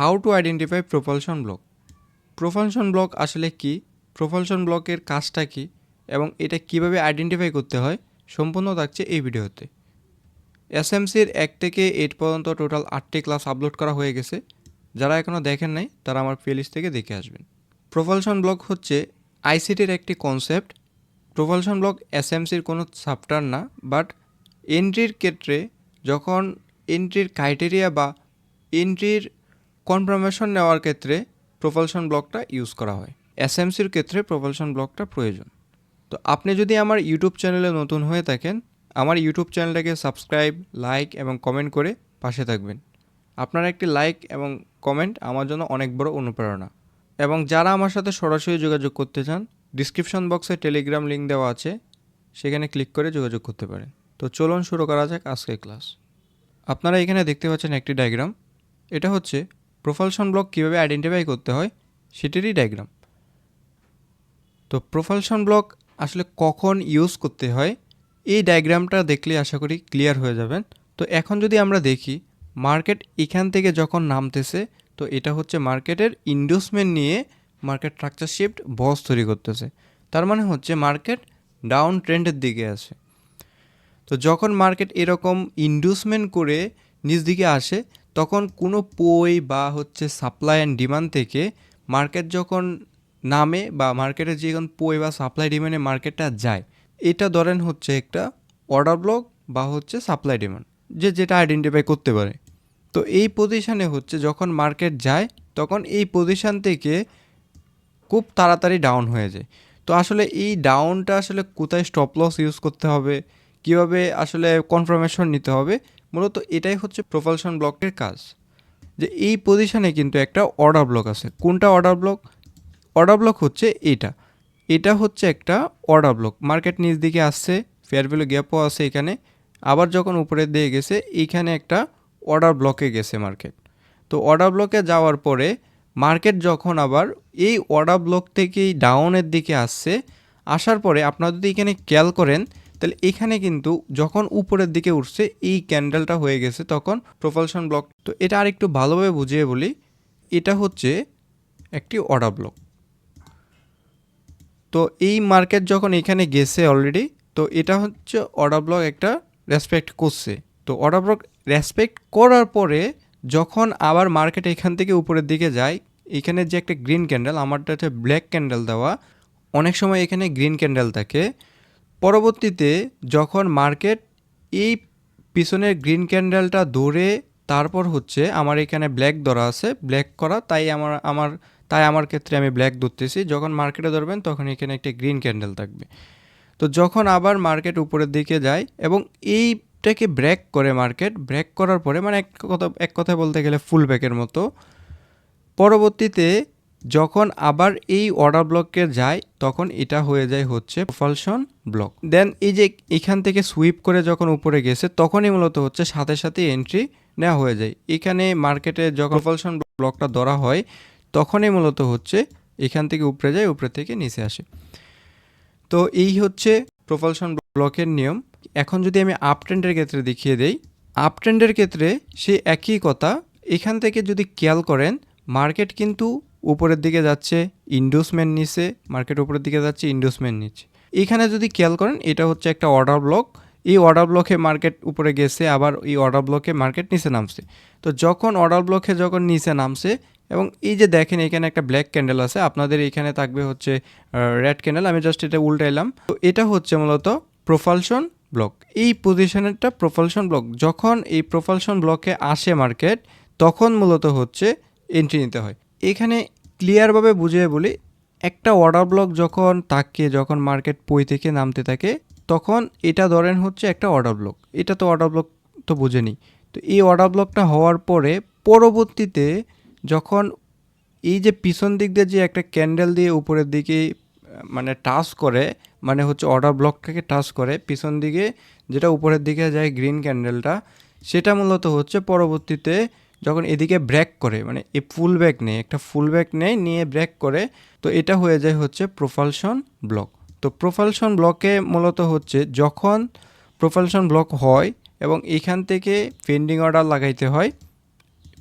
How to identify propulsion block propulsion block আসলে কি? Propulsion ব্লকের কাজটা কি? এবং এটা কীভাবে আইডেন্টিফাই করতে হয়? সম্পূর্ণ থাকছে এই ভিডিওতে। এসএমসির এক থেকে এইট পর্যন্ত টোটাল আটটি ক্লাস আপলোড করা হয়ে গেছে। যারা এখনও দেখেন নাই, তারা আমার প্লেলিস্ট থেকে দেখে আসবেন। প্রোপালশন ব্লক হচ্ছে আইসিটির একটি কনসেপ্ট প্রোপালশন ব্লক এসএমসির কোনো সাপ্টার না বাট এন্ট্রির ক্ষেত্রে যখন এন্ট্রির ক্রাইটেরিয়া বা এন্ট্রির কনফার্মেশন নেওয়ার ক্ষেত্রে প্রোপালশন ব্লকটা ইউজ করা হয়। এসএমসির ক্ষেত্রে প্রোপালশন ব্লকটা প্রয়োজন। তো আপনি যদি আমার ইউটিউব চ্যানেলে নতুন হয়ে থাকেন, আমার ইউটিউব চ্যানেলটাকে সাবস্ক্রাইব লাইক এবং কমেন্ট করে পাশে থাকবেন। আপনার একটি লাইক এবং কমেন্ট আমার জন্য অনেক বড় অনুপ্রেরণা। এবং যারা আমার সাথে সরাসরি যোগাযোগ করতে চান ডিসক্রিপশন বক্সে টেলিগ্রাম লিঙ্ক দেওয়া আছে, সেখানে ক্লিক করে যোগাযোগ করতে পারেন। তো চলুন শুরু করা যাক আজকের ক্লাস আপনারা এখানে দেখতে পাচ্ছেন একটি ডায়াগ্রাম এটা হচ্ছে প্রোফালশন ব্লক কীভাবে আইডেন্টিফাই করতে হয়, সেটিরই ডায়াগ্রাম তো প্রোফালশন ব্লক আসলে কখন ইউজ করতে হয়, এই ডায়াগ্রামটা দেখলে আশা করি ক্লিয়ার হয়ে যাবেন। তো এখন যদি আমরা দেখি মার্কেট এখান থেকে যখন নামতেছে, তো এটা হচ্ছে মার্কেটের ইন্ডোসমেন্ট নিয়ে মার্কেট স্ট্রাকচার শিফট বস তৈরি করতেছে। তার মানে হচ্ছে মার্কেট ডাউন ট্রেন্ডের দিকে আছে। তো যখন মার্কেট এরকম ইন্ডুসমেন্ট করে নিজ দিকে আসে তখন কোনো পই বা হচ্ছে সাপ্লাই অ্যান্ড ডিমান্ড থেকে মার্কেট যখন নামে বা মার্কেটে যে যখন পই বা সাপ্লাই ডিমান্ডে মার্কেটটা যায়, এটা ধরেন হচ্ছে একটা অর্ডার ব্লক বা হচ্ছে সাপ্লাই ডিমান্ড যে যেটা আইডেন্টিফাই করতে পারে। তো এই পজিশানে হচ্ছে যখন মার্কেট যায়, তখন এই পজিশান থেকে খুব তাড়াতাড়ি ডাউন হয়ে যায়। তো আসলে এই ডাউনটা আসলে কোথায় স্টপ লস ইউজ করতে হবে, কীভাবে আসলে কনফার্মেশন নিতে হবে মূলত এটাই হচ্ছে প্রোপালশন ব্লকের কাজ, যে এই পজিশনে কিন্তু একটা অর্ডার ব্লক আছে। কোনটা অর্ডার ব্লক অর্ডার ব্লক হচ্ছে এটা। এটা হচ্ছে একটা অর্ডার ব্লক মার্কেট নিচ দিকে আসছে ফেয়ার ভ্যালু গ্যাপও আছে এখানে। আবার যখন উপরে দিয়ে গেছে এইখানে একটা অর্ডার ব্লকে গেছে মার্কেট তো অর্ডার ব্লকে যাওয়ার পরে মার্কেট যখন আবার এই অর্ডার ব্লক থেকেই ডাউনের দিকে আসছে, আসার পরে আপনারা যদি এখানে খেয়াল করেন তাহলে এখানে কিন্তু যখন উপরের দিকে উঠছে, এই ক্যান্ডেলটা হয়ে গেছে তখন প্রোপালশন ব্লক তো এটা আর একটু ভালোভাবে বুঝিয়ে বলি, এটা হচ্ছে একটি অর্ডার ব্লক তো এই মার্কেট যখন এখানে গেছে অলরেডি তো এটা হচ্ছে অর্ডার ব্লক একটা রেসপেক্ট করছে। তো অর্ডার ব্লক রেসপেক্ট করার পরে যখন আবার মার্কেট এখান থেকে উপরের দিকে যায়, এখানে যে একটা গ্রিন ক্যান্ডেল আমারটা হচ্ছে ব্ল্যাক ক্যান্ডেল দেওয়া, অনেক সময় এখানে গ্রিন ক্যান্ডেল থাকে। পরবর্তীতে যখন মার্কেট এই পিছনের গ্রিন ক্যান্ডেলটা ধরে তারপর হচ্ছে আমার এখানে ব্ল্যাক ধরা আছে, ব্ল্যাক করা, তাই আমার আমার, তাই আমার ক্ষেত্রে আমি ব্ল্যাক ধরতেছি। যখন মার্কেটে ধরবেন তখন এখানে একটা গ্রিন ক্যান্ডেল থাকবে। তো যখন আবার মার্কেট উপরের দিকে যায় এবং এইটাকে ব্রেক করে মার্কেট ব্রেক করার পরে মানে এক কথা, এক কথায় বলতে গেলে ফুল ব্যাকের মতো, পরবর্তীতে যখন আবার এই অর্ডার ব্লকে যায়, তখন এটা হয়ে যায় হচ্ছে প্রফালশন ব্লক দেন এই যে এখান থেকে সুইপ করে যখন উপরে গেছে, তখনই মূলত হচ্ছে সাথে সাথে এন্ট্রি নেওয়া হয়ে যায়। এখানে মার্কেটে যখন প্রফালশন ব্লকটা ধরা হয়, তখনই মূলত হচ্ছে এখান থেকে উপরে যায়, উপরে থেকে নিচে আসে। তো এই হচ্ছে প্রফালশন ব্লকের নিয়ম। এখন যদি আমি আপ ট্রেন্ডের ক্ষেত্রে দেখিয়ে দেই আপ ট্রেন্ডের ক্ষেত্রে সে একই কথা। এখান থেকে যদি খেয়াল করেন মার্কেট কিন্তু উপরের দিকে যাচ্ছে ইন্ডোসমেন্ট নিচে মার্কেট উপরের দিকে যাচ্ছে ইন্ডোসমেন্ট নিচে। এখানে যদি খেয়াল করেন, এটা হচ্ছে একটা অর্ডার ব্লক এই অর্ডার ব্লকে মার্কেট উপরে গেছে, আবার এই অর্ডার ব্লকে মার্কেট নিচে নামছে। তো যখন অর্ডার ব্লকে যখন নিচে নামছে, এবং এই যে দেখেন এখানে একটা ব্ল্যাক ক্যান্ডেল আছে, আপনাদের এখানে থাকবে হচ্ছে রেড ক্যান্ডেল আমি জাস্ট এটা উল্টাইলাম। তো এটা হচ্ছে মূলত প্রোফালশন ব্লক এই পজিশনেরটা প্রোফালশন ব্লক যখন এই প্রোফালশন ব্লকে আসে মার্কেট তখন মূলত হচ্ছে এন্ট্রি নিতে হয়। এখানে ক্লিয়ারভাবে বুঝিয়ে বলি, একটা অর্ডার ব্লক যখন থাকে, যখন মার্কেট পই থেকে নামতে থাকে, তখন এটা ধরেন হচ্ছে একটা অর্ডার ব্লক এটা তো অর্ডার ব্লক তো বুঝেনি। তো এই অর্ডার ব্লকটা হওয়ার পরে পরবর্তীতে যখন এই যে পিছন দিক দিয়ে যে একটা ক্যান্ডেল দিয়ে উপরের দিকে মানে টাচ করে মানে হচ্ছে অর্ডার ব্লকটাকে টাচ করে, পিছন দিকে যেটা উপরের দিকে যায় গ্রিন ক্যান্ডেলটা সেটা মূলত হচ্ছে পরবর্তীতে যখন এদিকে ব্রেক করে মানে এ ফুল ব্যাক নেয়, একটা ফুল ব্যাক নেয়, নিয়ে ব্রেক করে, তো এটা হয়ে যায় হচ্ছে প্রোফালশন ব্লক তো প্রোফালশন ব্লকে মূলত হচ্ছে যখন প্রোফালশন ব্লক হয় এবং এখান থেকে পেন্ডিং অর্ডার লাগাইতে হয়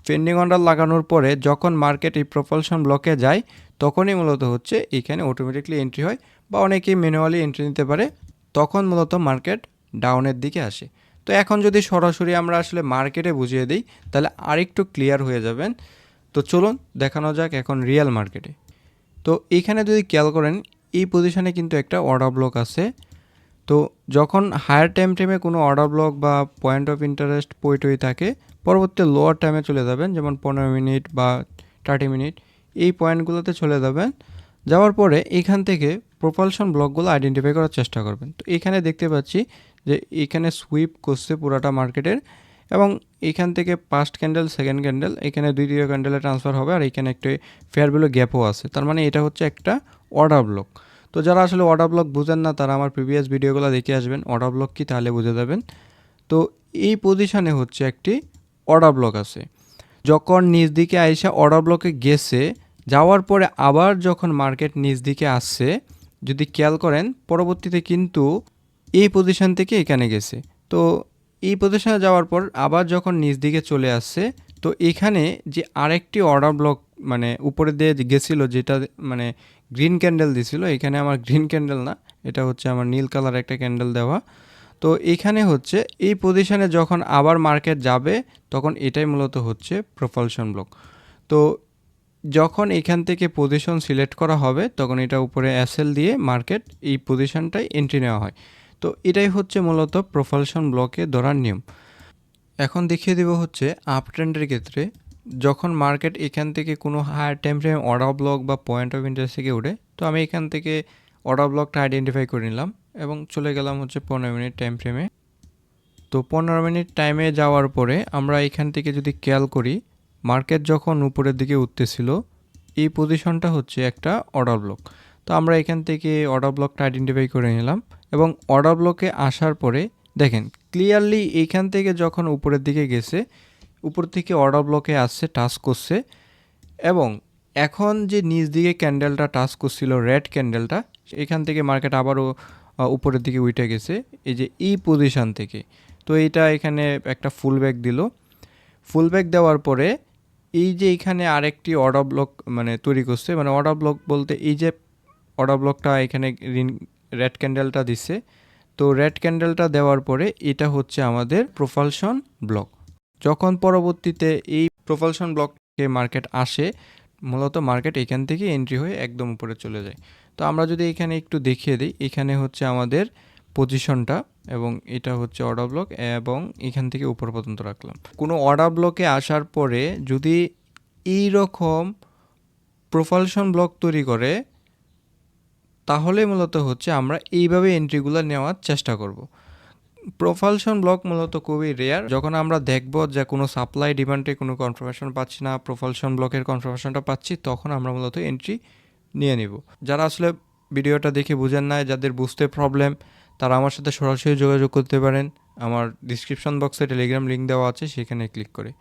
পেন্ডিং অর্ডার লাগানোর পরে যখন মার্কেট এই প্রপালশন ব্লকে যায়, তখনই মূলত হচ্ছে এখানে অটোমেটিকলি এন্ট্রি হয় বা অনেকেই ম্যানুয়ালি এন্ট্রি নিতে পারে, তখন মূলত মার্কেট ডাউনের দিকে আসে। তো এখন যদি সরাসরি আমরা আসলে মার্কেটে বুঝিয়ে দিই, তাহলে আরেকটু ক্লিয়ার হয়ে যাবেন। তো চলুন দেখানো যাক এখন রিয়েল মার্কেটে তো এইখানে যদি খেয়াল করেন, এই পজিশনে কিন্তু একটা অর্ডার ব্লক আছে। তো যখন হায়ার টাইম টাইমে কোনো অর্ডার ব্লক বা পয়েন্ট অফ ইন্টারেস্ট হয়ে থাকে, পরবর্তী লোয়ার টাইমে চলে যাবেন, যেমন পনেরো মিনিট বা থার্টি মিনিট, এই পয়েন্টগুলোতে চলে যাবেন। যাওয়ার পরে এখান থেকে প্রপালশন ব্লকগুলো আইডেন্টিফাই করার চেষ্টা করবেন। তো এখানে দেখতে পাচ্ছি যে এখানে সুইপ করছে পুরাটা মার্কেটের এবং এখান থেকে ফার্স্ট ক্যান্ডেল সেকেন্ড ক্যান্ডেল এখানে দ্বিতীয় ক্যান্ডেলে ট্রান্সফার হবে আর এখানে একটা ফেয়ার ভ্যালু গ্যাপও আছে। তার মানে এটা হচ্ছে একটা অর্ডার ব্লক তো যারা আসলে অর্ডার ব্লক বুঝেন না, তারা আমার প্রিভিয়াস ভিডিওগুলো দেখে আসবেন অর্ডার ব্লক কি তাহলে বুঝে যাবেন। তো এই পজিশনে হচ্ছে একটি অর্ডার ব্লক আছে। যখন নিজ দিকে আইসা অর্ডার ব্লকে গেছে, যাওয়ার পরে আবার যখন মার্কেট নিজ দিকে আসছে, যদি খেয়াল করেন, পরবর্তীতে কিন্তু এই পজিশন থেকে এখানে গেছে। তো এই পজিশনে যাওয়ার পর আবার যখন নিচ দিকে চলে আসছে, তো এখানে যে আরেকটি অর্ডার ব্লক মানে উপরে দিয়ে গেছিল যেটা মানে গ্রিন ক্যান্ডেল দিছিল, এখানে আমার গ্রিন ক্যান্ডেল না, এটা হচ্ছে আমার নীল কালার একটা ক্যান্ডেল দেওয়া। তো এখানে হচ্ছে এই পজিশনে যখন আবার মার্কেট যাবে, তখন এটাই মূলত হচ্ছে প্রপালশন ব্লক তো যখন এখান থেকে পজিশন সিলেক্ট করা হবে, তখন এটা উপরে অ্যাসেল দিয়ে মার্কেট এই পজিশনটাই এন্ট্রি নেওয়া হয়। তো এটাই হচ্ছে মূলত প্রপালশন ব্লকে ধরার নিয়ম। এখন দেখিয়ে দেবো হচ্ছে আপ ট্রেন্ডের ক্ষেত্রে, যখন মার্কেট এখান থেকে কোনো higher time frame order block বা পয়েন্ট অফ ইন্টারেস্ট থেকে উঠে, তো আমি এখান থেকে অর্ডার ব্লকটা আইডেন্টিফাই করে নিলাম এবং চলে গেলাম হচ্ছে পনেরো মিনিট টাইম ফ্রেমে তো পনেরো মিনিট টাইমে যাওয়ার পরে আমরা এখান থেকে যদি খেয়াল করি মার্কেট যখন উপরের দিকে উঠতেছিল, এই পজিশনটা হচ্ছে একটা অর্ডার ব্লক তো আমরা এখান থেকে অর্ডার ব্লকটা আইডেন্টিফাই করে নিলাম এবং অর্ডার ব্লকে আসার পরে দেখেন ক্লিয়ারলি এইখান থেকে যখন উপরের দিকে গেছে, উপর থেকে অর্ডার ব্লকে আসছে টাচ করছে এবং এখন যে নিচ দিকে ক্যান্ডেলটা টাচ করছিল রেড ক্যান্ডেলটা এখান থেকে মার্কেট আবারও উপরের দিকে উঠে গেছে, এই যে এই পজিশন থেকে। তো এইটা এখানে একটা ফুল ব্যাক দিল। ফুল ব্যাক দেওয়ার পরে এই যে এখানে আরেকটি অর্ডার ব্লক মানে তৈরি করছে মানে অর্ডার ব্লক বলতে এই যে অর্ডার ব্লকটা এখানে গ্রিন রেড ক্যান্ডেলটা দিছে। তো রেড ক্যান্ডেলটা দেওয়ার পরে এটা হচ্ছে আমাদের প্রোফালশন ব্লক। যখন পরবর্তীতে এই প্রোফালশন ব্লককে মার্কেট আসে, মূলত মার্কেট এখান থেকে এন্ট্রি হয়ে একদম উপরে চলে যায়। তো আমরা যদি এখানে একটু দেখিয়ে দিই, এখানে হচ্ছে আমাদের পজিশনটা এবং এটা হচ্ছে অর্ডার ব্লক এবং এখান থেকে উপর পর্যন্ত রাখলাম। কোনো অর্ডার ব্লকে আসার পরে যদি এই রকম প্রোফালশন ব্লক তৈরি করে তাহলে মূলত হচ্ছে আমরা এইভাবে এন্ট্রিগুলো নেওয়ার চেষ্টা করব। প্রোফালশন ব্লক মূলত খুবই রেয়ার যখন আমরা দেখব যে কোনো সাপ্লাই ডিমান্ডে কোনো কনফার্মেশন পাচ্ছি না প্রোফালশন ব্লকের কনফার্মেশনটা পাচ্ছি, তখন আমরা মূলত এন্ট্রি নিয়ে নিব। যারা আসলে ভিডিওটা দেখে বুঝেন না যাদের বুঝতে প্রবলেম তারা আমার সাথে সরাসরি যোগাযোগ করতে পারেন। আমার ডিসক্রিপশন বক্সে টেলিগ্রাম লিঙ্ক দেওয়া আছে, সেখানে ক্লিক করে।